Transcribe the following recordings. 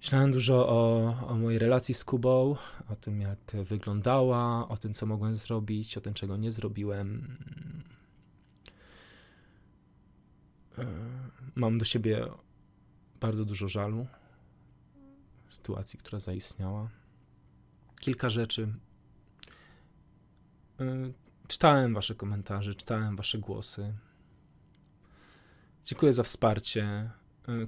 Myślałem dużo o, o mojej relacji z Kubą, o tym, jak wyglądała, o tym, co mogłem zrobić, o tym, czego nie zrobiłem. E, Mam do siebie bardzo dużo żalu sytuacji, która zaistniała. Kilka rzeczy. E, Czytałem Wasze komentarze, czytałem Wasze głosy. Dziękuję za wsparcie,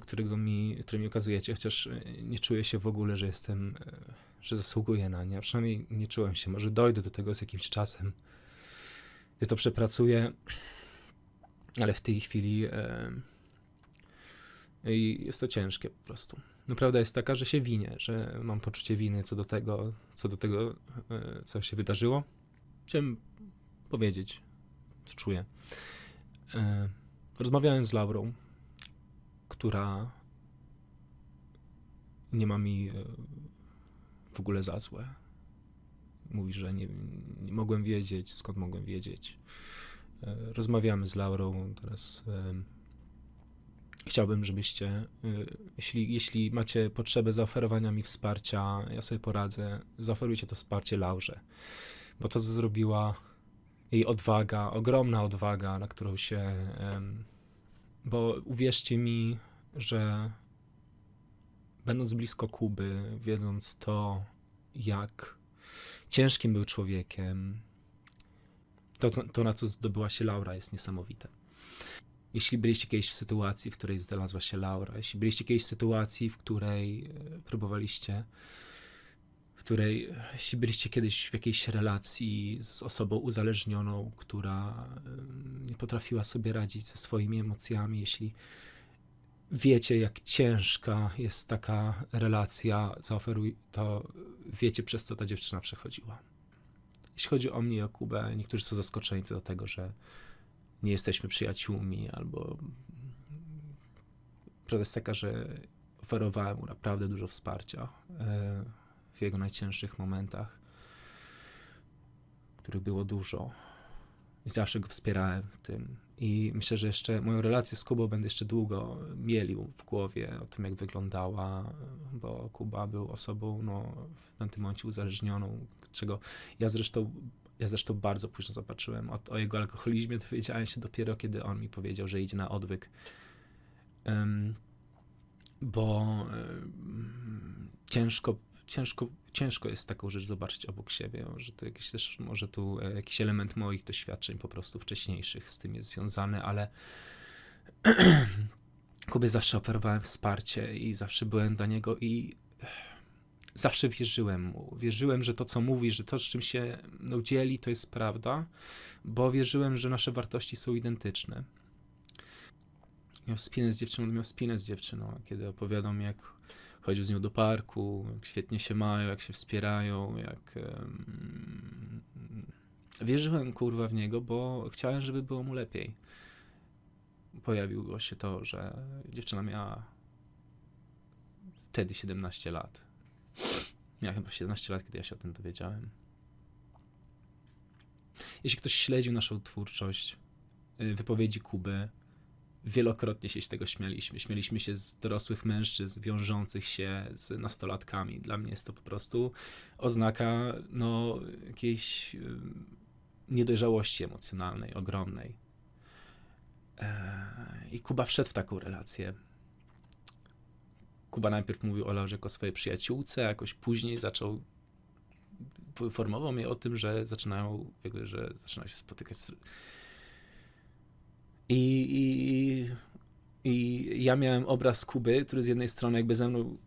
którego mi, które mi okazujecie, chociaż y, nie czuję się w ogóle, że jestem, y, że zasługuję na nie. A przynajmniej nie czułem się. Może dojdę do tego z jakimś czasem, gdy to przepracuję, ale w tej chwili e, jest to ciężkie po prostu. No prawda jest taka, że się winię, że mam poczucie winy co do tego, co do tego, e, co się wydarzyło. Chciałem powiedzieć, co czuję. E, Rozmawiałem z Laurą, która nie ma mi e, w ogóle za złe. Mówi, że nie, nie mogłem wiedzieć, skąd mogłem wiedzieć. E, Rozmawiamy z Laurą teraz. e, Chciałbym, żebyście, jeśli, jeśli macie potrzebę zaoferowania mi wsparcia, ja sobie poradzę, zaoferujcie to wsparcie Laurze. Bo to, co zrobiła, jej odwaga, ogromna odwaga, na którą się. Bo uwierzcie mi, że będąc blisko Kuby, wiedząc to, jak ciężkim był człowiekiem, to, to na co zdobyła się Laura, jest niesamowite. Jeśli byliście kiedyś w sytuacji, w której znalazła się Laura, jeśli byliście kiedyś w sytuacji, w której e, próbowaliście w której, jeśli byliście kiedyś w jakiejś relacji z osobą uzależnioną, która nie potrafiła sobie radzić ze swoimi emocjami, jeśli wiecie, jak ciężka jest taka relacja, zaoferuj, to wiecie, przez co ta dziewczyna przechodziła. Jeśli chodzi o mnie i o Kubę, niektórzy są zaskoczeni co do tego, że nie jesteśmy przyjaciółmi, albo prawda jest taka, że oferowałem mu naprawdę dużo wsparcia e, w jego najcięższych momentach, których było dużo. I zawsze go wspierałem w tym. I myślę, że jeszcze moją relację z Kubą będę jeszcze długo mielił w głowie o tym, jak wyglądała, bo Kuba był osobą no, w tym momencie uzależnioną, czego ja zresztą, ja zresztą bardzo późno zobaczyłem. O, o jego alkoholizmie dowiedziałem się dopiero, kiedy on mi powiedział, że idzie na odwyk. Em, bo em, ciężko, ciężko, ciężko jest taką rzecz zobaczyć obok siebie, że to jakiś też, może tu e, jakiś element moich doświadczeń po prostu wcześniejszych z tym jest związany, ale Kubie zawsze oferowałem wsparcie i zawsze byłem dla niego i zawsze wierzyłem mu. Wierzyłem, że to, co mówi, że to, z czym się no, dzieli, to jest prawda, bo wierzyłem, że nasze wartości są identyczne. Miał spinę z dziewczyną, miał spinę z dziewczyną, kiedy opowiadał mi, jak chodził z nią do parku, jak świetnie się mają, jak się wspierają, jak... em, Wierzyłem, kurwa, w niego, bo chciałem, żeby było mu lepiej. Pojawiło się to, że dziewczyna miała wtedy 17 lat. Miała chyba 17 lat, kiedy ja się o tym dowiedziałem. Jeśli ktoś śledził naszą twórczość, y, wypowiedzi Kuby, wielokrotnie się z tego śmialiśmy. Śmieliśmy się z dorosłych mężczyzn wiążących się z nastolatkami. Dla mnie jest to po prostu oznaka no, jakiejś niedojrzałości emocjonalnej, ogromnej. Eee, I Kuba wszedł w taką relację. Kuba najpierw mówił o Laurze jako swojej przyjaciółce, jakoś później zaczął poinformował mnie o tym, że zaczynają, jakby, że zaczynają się spotykać z... I, i, I ja miałem obraz Kuby, który z jednej strony jakby ze mną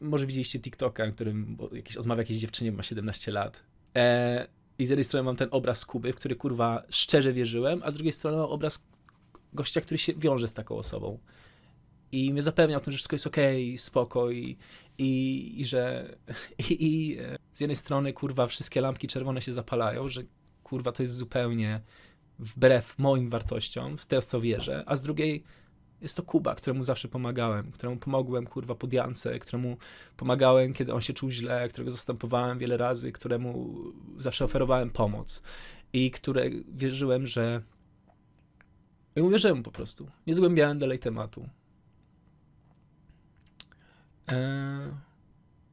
może widzieliście TikToka, w którym jakiś, odmawia jakiejś dziewczynie, ma 17 lat. E, I z jednej strony mam ten obraz Kuby, w który kurwa szczerze wierzyłem, a z drugiej strony mam obraz gościa, który się wiąże z taką osobą. I mnie zapewniał o tym, że wszystko jest okej, spoko i, i, i że i, i e, z jednej strony kurwa wszystkie lampki czerwone się zapalają, że kurwa to jest zupełnie wbrew moim wartościom, w w co wierzę, a z drugiej jest to Kuba, któremu zawsze pomagałem, któremu pomogłem kurwa pod Jance, któremu pomagałem, kiedy on się czuł źle, którego zastępowałem wiele razy, któremu zawsze oferowałem pomoc i które wierzyłem, że i uwierzyłem po prostu. Nie zgłębiałem dalej tematu. E,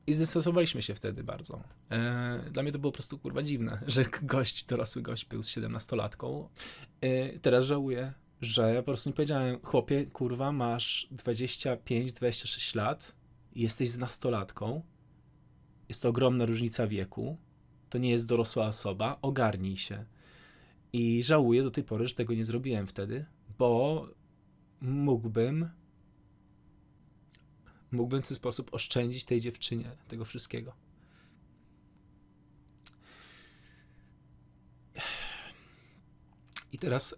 I zdystansowaliśmy się wtedy bardzo. E, Dla mnie to było po prostu kurwa dziwne, że gość, dorosły gość był z 17-latką. E, Teraz żałuję, że ja po prostu nie powiedziałem, chłopie, kurwa, masz 25-26 lat, jesteś z nastolatką, jest to ogromna różnica wieku, to nie jest dorosła osoba, ogarnij się. I żałuję do tej pory, że tego nie zrobiłem wtedy, bo mógłbym mógłbym w ten sposób oszczędzić tej dziewczynie tego wszystkiego. I teraz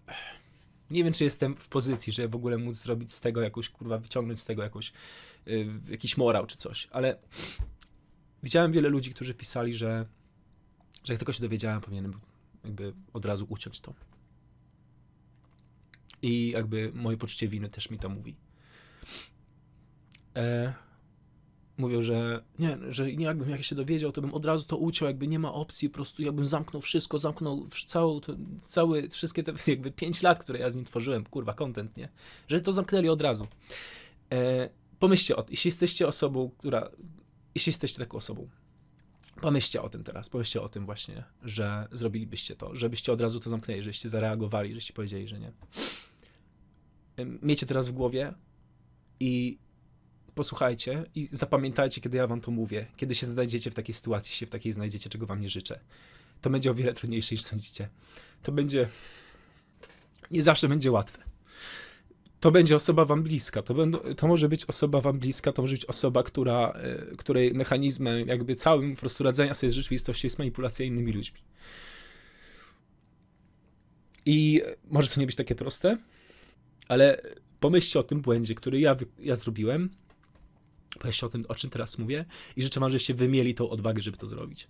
nie wiem, czy jestem w pozycji, żeby w ogóle móc zrobić z tego jakąś, kurwa, wyciągnąć z tego jakąś, y, jakiś morał czy coś, ale widziałem wiele ludzi, którzy pisali, że, że jak tylko się dowiedziałem, powinienem jakby od razu uciąć to. I jakby moje poczucie winy też mi to mówi. E, mówią, że nie, że nie jakbym jak się dowiedział, to bym od razu to uciął, jakby nie ma opcji, po prostu jakbym zamknął wszystko, zamknął całą, to, cały, wszystkie te jakby 5 lat, które ja z nim tworzyłem, kurwa, content, nie? Że to zamknęli od razu. E, pomyślcie o jeśli jesteście osobą, która, jeśli jesteście taką osobą, pomyślcie o tym teraz, pomyślcie o tym właśnie, że zrobilibyście to, żebyście od razu to zamknęli, żeście zareagowali, żeście powiedzieli, że nie. Em, Miejcie teraz w głowie i posłuchajcie i zapamiętajcie, kiedy ja wam to mówię, kiedy się znajdziecie w takiej sytuacji, się w takiej znajdziecie, czego wam nie życzę. To będzie o wiele trudniejsze niż sądzicie. To będzie. Nie zawsze będzie łatwe. To będzie osoba wam bliska. To, będą, to może być osoba wam bliska, to może być osoba, która, e, której mechanizmem, jakby całym po prostu radzenia sobie z rzeczywistością jest manipulacja innymi ludźmi. I może to nie być takie proste, ale pomyślcie o tym błędzie, który ja, ja zrobiłem. Pomyślcie o tym, o czym teraz mówię, i życzę wam, żebyście tą odwagę, żeby to zrobić.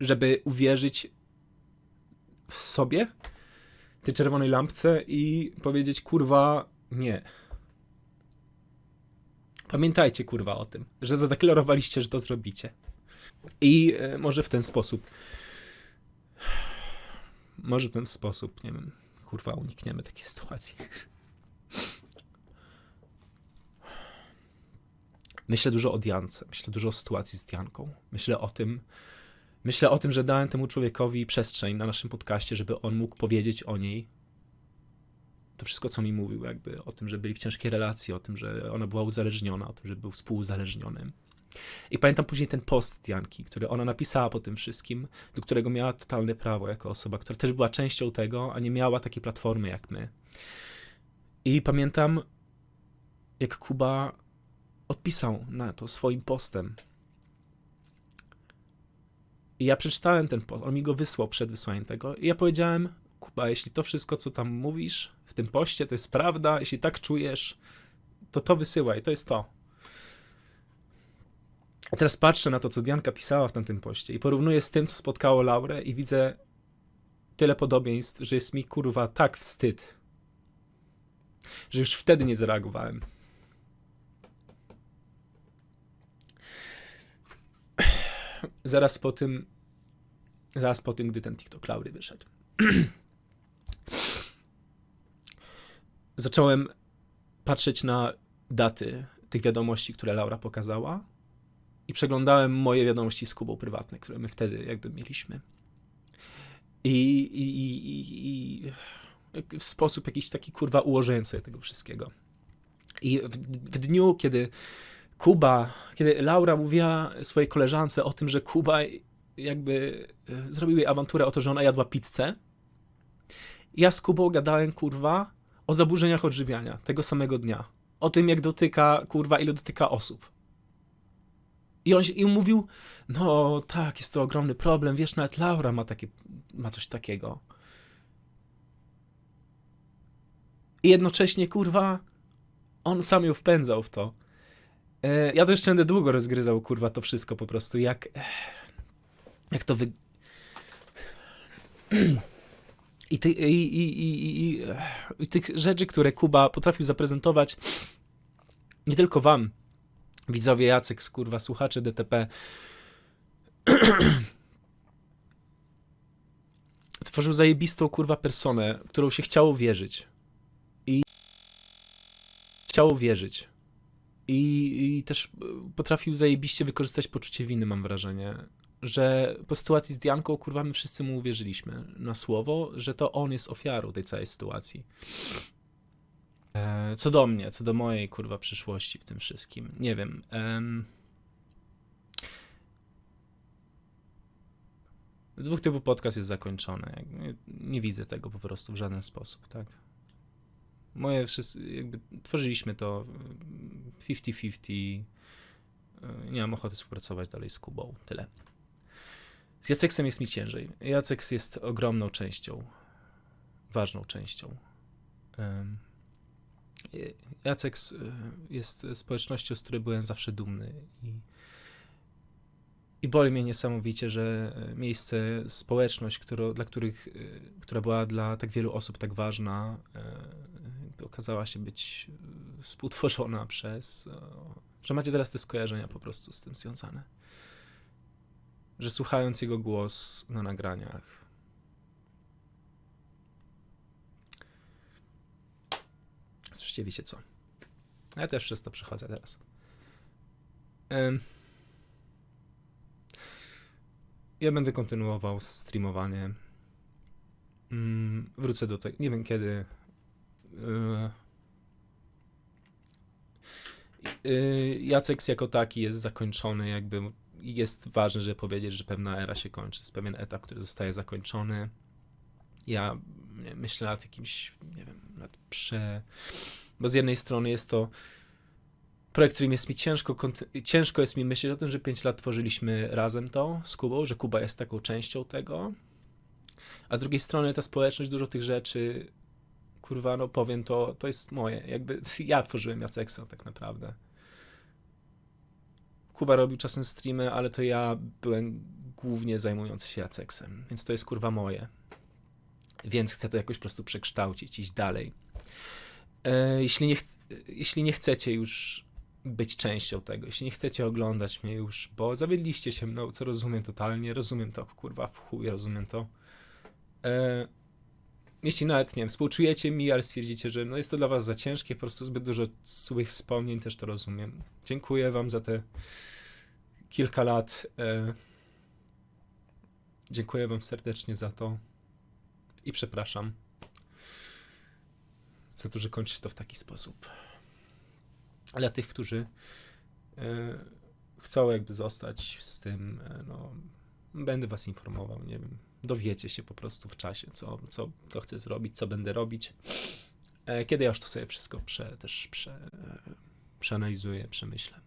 Żeby uwierzyć w sobie, tej czerwonej lampce i powiedzieć, kurwa, nie. Pamiętajcie, kurwa, o tym, że zadeklarowaliście, że to zrobicie. I e, może w ten sposób. Może w ten sposób, nie wiem, kurwa, unikniemy takiej sytuacji. Myślę dużo o Diance, myślę dużo o sytuacji z Dianką. Myślę o tym, myślę o tym, że dałem temu człowiekowi przestrzeń na naszym podcaście, żeby on mógł powiedzieć o niej to wszystko, co mi mówił, jakby o tym, że byli w ciężkiej relacji, o tym, że ona była uzależniona, o tym, że był współuzależnionym. I pamiętam później ten post Dianki, który ona napisała po tym wszystkim, do którego miała totalne prawo jako osoba, która też była częścią tego, a nie miała takiej platformy jak my. I pamiętam, jak Kuba odpisał na to swoim postem. I ja przeczytałem ten post, on mi go wysłał przed wysłaniem tego i ja powiedziałem, Kuba, jeśli to wszystko, co tam mówisz w tym poście, to jest prawda, jeśli tak czujesz, to to wysyłaj, to jest to. A teraz patrzę na to, co Dianka pisała w tamtym poście i porównuję z tym, co spotkało Laurę i widzę tyle podobieństw, że jest mi kurwa tak wstyd, że już wtedy nie zareagowałem. Zaraz po tym, zaraz po tym, gdy ten TikTok Laury wyszedł. Zacząłem patrzeć na daty tych wiadomości, które Laura pokazała i przeglądałem moje wiadomości z Kubą prywatne, które my wtedy jakby mieliśmy. I, i, i, i, w sposób jakiś taki kurwa ułożenia sobie tego wszystkiego. I w, w dniu, kiedy Kuba, kiedy Laura mówiła swojej koleżance o tym, że Kuba jakby e, zrobił jej awanturę o to, że ona jadła pizzę, ja z Kubą gadałem, kurwa, o zaburzeniach odżywiania tego samego dnia. O tym, jak dotyka, kurwa, ile dotyka osób. I on, i on mówił, no tak, jest to ogromny problem, wiesz, nawet Laura ma, takie, ma coś takiego. I jednocześnie, kurwa, on sam ją wpędzał w to. E, ja to jeszcze będę długo rozgryzał, kurwa, to wszystko po prostu, jak, jak to wy... I, ty, i, i, i, i, I tych rzeczy, które Kuba potrafił zaprezentować nie tylko wam, widzowie Jacek, kurwa, słuchacze DTP, tworzył zajebistą, kurwa, personę, którą się chciało wierzyć. I chciało wierzyć. I, I też e, potrafił zajebiście wykorzystać poczucie winy, mam wrażenie. Że po sytuacji z Dianką, kurwa, my wszyscy mu uwierzyliśmy na słowo, że to on jest ofiarą tej całej sytuacji. E, co do mnie, co do mojej, kurwa, przyszłości w tym wszystkim. Nie wiem. em, Dwóch typów podcast jest zakończony. Jakby Nie widzę tego po prostu w żaden sposób, tak? Moje wszyscy, jakby tworzyliśmy to y, 50-50. Y, Nie mam ochoty współpracować dalej z Kubą. Tyle. Z Jaceksem jest mi ciężej. Jaceks jest ogromną częścią, ważną częścią. Y, Jaceks y, jest społecznością, z której byłem zawsze dumny i i boli mnie niesamowicie, że e, miejsce, społeczność, którą, dla których, e, która była dla tak wielu osób tak ważna, e, okazała się być e, współtworzona przez. e, że macie teraz te skojarzenia po prostu z tym związane. Że słuchając jego głos na nagraniach. Słyszycie, wiecie co? Ja też przez to przechodzę teraz. Ja będę kontynuował streamowanie. Mm, wrócę do tego. Nie wiem kiedy. Yy. Yy, Jacek jako taki jest zakończony, jakby jest ważne, żeby powiedzieć, że pewna era się kończy. Jest pewien etap, który zostaje zakończony. Ja myślę nad jakimś, nie wiem, nad prze. Bo z jednej strony jest to projekt, którym jest mi ciężko, ciężko jest mi myśleć o tym, że 5 lat tworzyliśmy razem to z Kubą, że Kuba jest taką częścią tego. A z drugiej strony ta społeczność, dużo tych rzeczy, kurwa, no powiem to, to jest moje. Jakby ja tworzyłem Jaceksa tak naprawdę. Kuba robił czasem streamy, ale to ja byłem głównie zajmujący się Jaceksem, więc to jest kurwa moje. Więc chcę to jakoś po prostu przekształcić, iść dalej. E, jeśli, nie jeśli nie chcecie już być częścią tego, jeśli nie chcecie oglądać mnie już, bo zawiedliście się mną, co rozumiem totalnie, rozumiem to, kurwa, w chuj, rozumiem to. E, jeśli nawet, nie wiem, współczujecie mi, ale stwierdzicie, że no jest to dla was za ciężkie, po prostu zbyt dużo złych wspomnień, też to rozumiem. Dziękuję wam za te kilka lat. E, dziękuję wam serdecznie za to i przepraszam za to, że kończy to w taki sposób. Dla tych, którzy e, chcą jakby zostać z tym, e, no, będę was informował, nie wiem, dowiecie się po prostu w czasie, co, co, co chcę zrobić, co będę robić. E, Kiedy ja już to sobie wszystko prze, też prze, e, przeanalizuję, przemyślę.